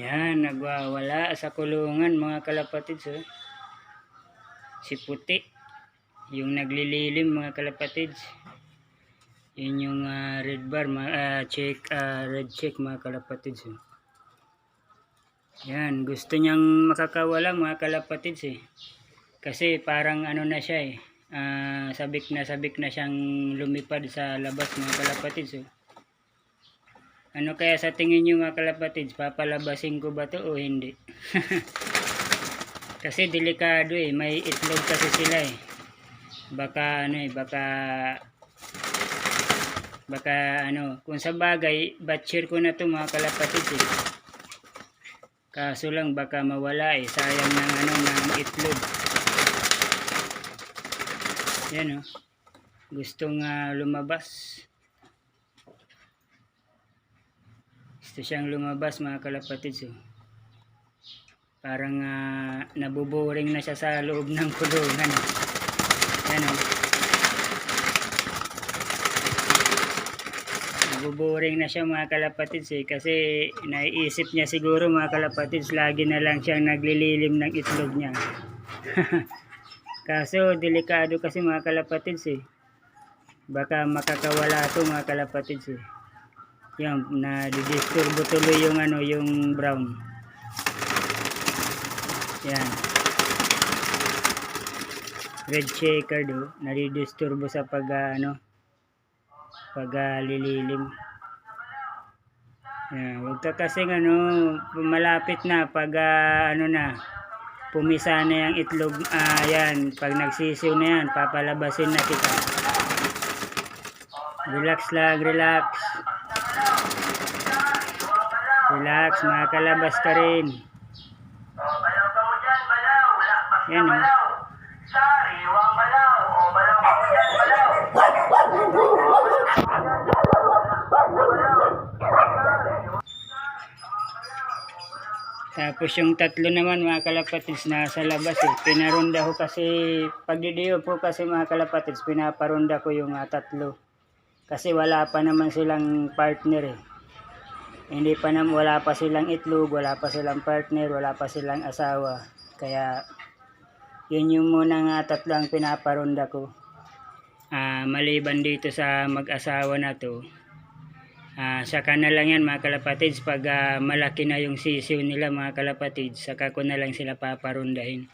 Yan, nagwawala sa kulungan mga kalapatids. Oh. Si puti. Yung naglililim mga kalapatids. Yun yung ah, red bar, mga, ah, check, ah, red check mga kalapatids. Oh. Yan, gusto niyang makakawala mga kalapatids eh. Kasi parang ano na siya eh. ah, sabik na sabik na siyang lumipad sa labas mga kalapatids. Oh. Ano kaya sa tingin nyo mga kalapatids, papalabasin ko ba to o hindi? kasi delikado eh, may itlog kasi sila eh. Baka ano eh, baka baka ano, kung sa bagay, batcher ko na to mga kalapatids eh. Kaso lang baka mawala eh, sayang ng ano, ng itlog. Yan oh, gustong ah, lumabas. Gusto siyang lumabas mga kalapatids. Oh. Parang uh, nabuboring na siya sa loob ng kulungan. Yan oh. Nabuboring na siya mga kalapatids eh. Kasi naiisip niya siguro mga kalapatids lagi na lang siyang naglililim ng itlog niya. Kaso delikado kasi mga kalapatids eh. Baka makakawala to mga kalapatids eh. Yan, na didisturbo tuloy yung ano, yung brown. Yan. Red checker do, nadidisturbo sa pag ah, ano, pag ah, lililim. Yan, wag ka kasing ano, malapit na pag ah, ano na, pumisa na yung itlog, ah, yan, pag nagsisiw na yan, papalabasin na kita. Relax lang, relax. Relax, makakalabas ka rin. Yan, oh. O, balaw. Tapos yung tatlo naman mga kalapatids nasa labas eh. Pinarunda ko kasi, pagdidiyo po kasi mga kalapatids, pinaparunda ko yung ah, tatlo. Kasi wala pa naman silang partner eh. Hindi pa naman, wala pa silang itlog, wala pa silang partner, wala pa silang asawa. Kaya, yun yung muna nga tatlo ang pinaparunda ko. Ah, maliban dito sa mag-asawa na to, Ah, saka na lang yan mga kalapatids pag ah, malaki na yung sisiw nila mga kalapatids saka ko na lang sila paparundahin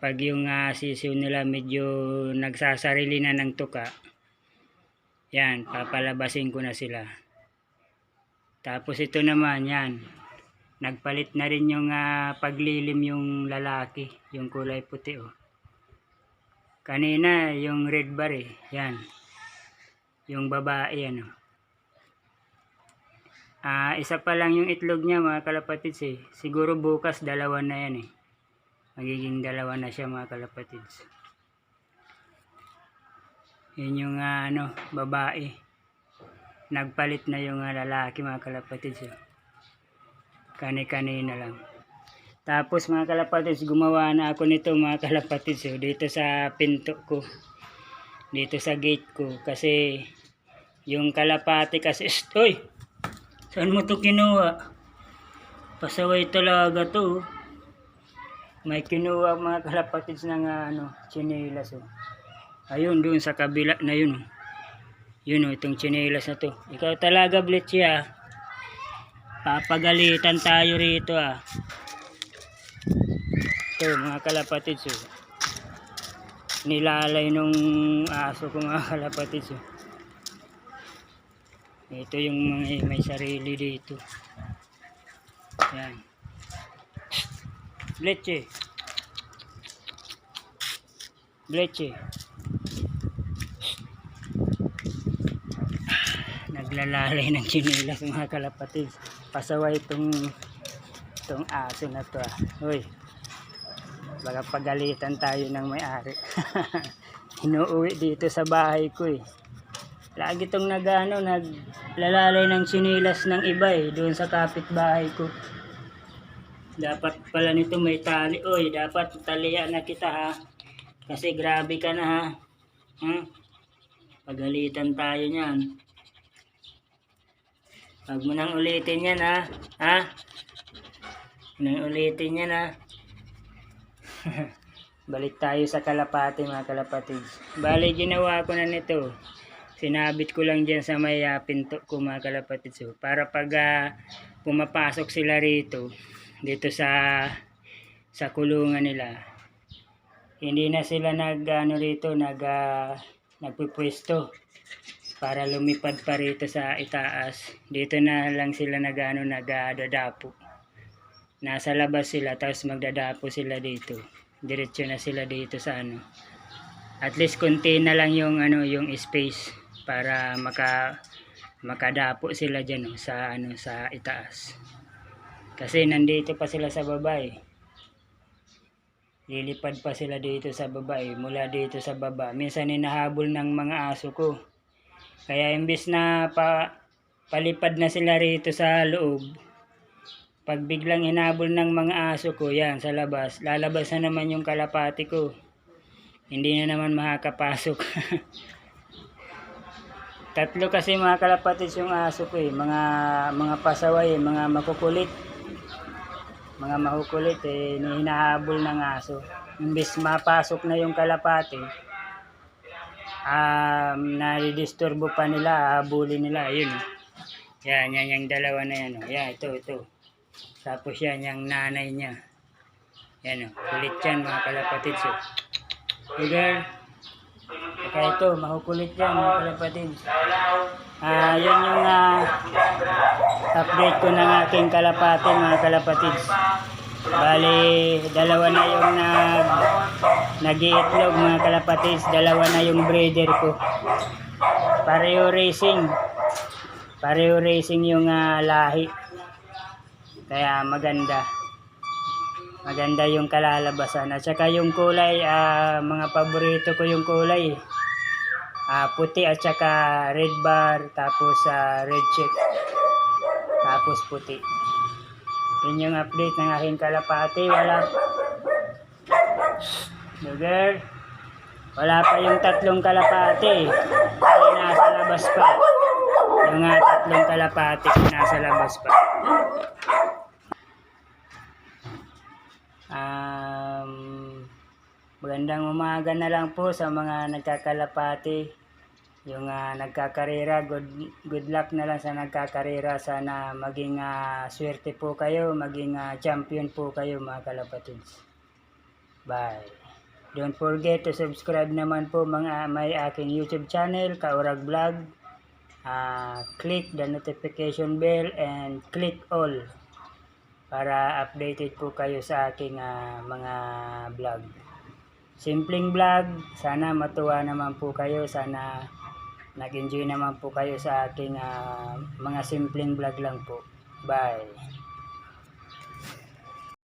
pag yung ah, sisiw nila medyo nagsasarili na ng tuka yan papalabasin ko na sila tapos ito naman yan nagpalit na rin yung ah, paglilim yung lalaki yung kulay puti oh kanina yung red bar eh yan yung babae ano Ah, isa pa lang yung itlog niya mga kalapatids eh. Siguro bukas dalawa na yan eh. Magiging dalawa na siya mga kalapatids. Yun yung ah, ano, babae. Nagpalit na yung ah, lalaki mga kalapatids eh. Kani-kanina lang. Tapos mga kalapatids, gumawa na ako nito mga kalapatids. Dito sa pinto ko. Dito sa gate ko. Kasi yung kalapati kasi, Uy! Saan mo to kinuha? Pasaway talaga to. oh. May kinuha mga kalapatids ng ah, ano, chinelas. Oh. Ayun, doon sa kabila na yun. oh. Yun oh, itong chinelas na to. Ikaw talaga, Blitzy ah. Papagalitan tayo rito ah. Ito, mga kalapatids oh. Nilalay nung aso ko mga kalapatids oh. Ito yung mga may sarili dito. Yan. Bleche. Bleche. Naglalalay ng chinilas mga kalapatid. Pasaway itong itong aso na to ah. Uy. Baka pagalitan tayo ng may-ari. Inuuwi dito sa bahay ko eh. Lagi itong nag, ano, naglalalay ng sinilas ng iba eh, doon sa kapitbahay ko. Dapat pala nito may tali. Oy, dapat talian na kita ha. Kasi grabe ka na ha. Hmm? Pagalitan tayo niyan. Huwag mo nang ulitin yan ha. Ha? Inuulitin niya na. Balik tayo sa kalapati mga kalapatids. Bali, ginawa ko na nito. Sinabit ko lang dyan sa may ah, pinto ko mga kalapatids. So, para pag ah, pumapasok sila rito, dito sa sa kulungan nila, hindi na sila nag ano rito, nag ah, nagpupwesto para lumipad pa rito sa itaas. Dito na lang sila nag ano, nagdadapo. Nasa labas sila tapos magdadapo sila dito. Diretso na sila dito sa ano. At least konti na lang yung ano, yung space para maka makadapo sila diyan no, sa ano sa itaas. Kasi nandito pa sila sa baba eh. Lilipad pa sila dito sa baba eh, mula dito sa baba. Minsan hinahabol ng mga aso ko. Kaya imbis na pa, palipad na sila rito sa loob, pag biglang hinabol ng mga aso ko, yan, sa labas, lalabas na naman yung kalapati ko. Hindi na naman makakapasok. Tatlo kasi mga kalapatis yung aso ko eh, mga, mga pasaway, mga makukulit. Mga makukulit eh, hinahabol ng aso. Imbis mapasok na yung kalapati, um, nadidisturbo pa nila, habulin nila, yun. Yan, yan yung dalawa na yan. Oh. Yan, ito, ito. Tapos yan, yung nanay niya. Yan, oh. kulit yan mga kalapatid. So, hey girl. Saka ito, makukulit yan mga kalapatid. Ah, yan yung ah, update ko ng aking kalapati mga kalapatid. Bali, dalawa na yung nag nag-iitlog mga kalapatis. Dalawa na yung breeder ko. Pareho racing. Pareho racing yung ah, lahi. Kaya maganda. Maganda yung kalalabasan. At saka yung kulay, ah, mga paborito ko yung kulay. Ah, puti at saka red bar, tapos ah, red check, tapos puti. Yun yung update ng aking kalapati. Wala. Sugar. Wala pa yung tatlong kalapati. Ay nasa labas pa. Yung nga tatlong kalapati nasa labas pa. Um, magandang umaga na lang po sa mga nagkakalapati. Yung ah, nagkakarera, good, good luck na lang sa nagkakarera. Sana maging ah, swerte po kayo, maging ah, champion po kayo mga kalapatids. Bye. Don't forget to subscribe naman po mga may aking YouTube channel, Kaurag Vlog. Ah, click the notification bell and click all para updated po kayo sa aking ah, mga vlog. Simpleng vlog, sana matuwa naman po kayo, sana nag-enjoy naman po kayo sa aking ah, mga simpleng vlog lang po. Bye!